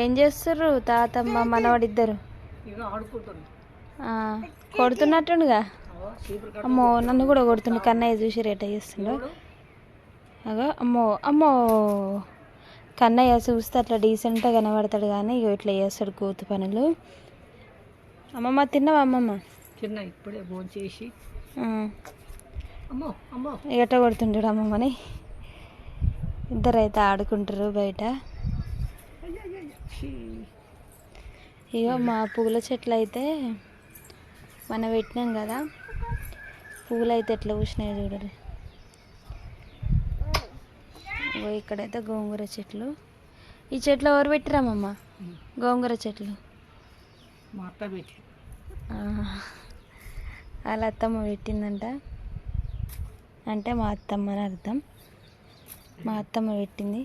ఏం చేస్తుర్రు? తాతమ్మ మనవాడిద్దరు. ఇక కొడుతున్నట్టుండుగా? అమ్మో నన్ను కూడా కొడుతుండు. కన్నయ్య చూసి రేట చేస్తుండు. అగో అమ్మో అమ్మో. కన్నయ్య చూస్తే అట్లా డీసెంట్గా కనబడతాడు కానీ ఇగో ఇట్లా చేస్తాడు కూతు పనులు. అమ్మమ్మ తిన్నావా అమ్మమ్మ? చిన్న ఇప్పుడే భోజనం చేసి. ఎట్ట కొడుతుంటాడు అమ్మమ్మని? ఇద్దరు అయితే ఆడుకుంటారు బయట. ఇగో మా పూల చెట్లు అయితే మనం పెట్టినాం కదా. పూలు అయితే ఎట్లా పూసినాయో చూడరు. ఇగో ఇక్కడైతే గోంగూర చెట్లు. ఈ చెట్లు ఎవరు పెట్టిరామమ్మ గోంగూర చెట్లు. మా అత్త పెట్టి వాళ్ళ అత్తమ్మ పెట్టిందంట. అంటే మా అత్తమ్మ అని అర్థం. మా అత్తమ్మ పెట్టింది.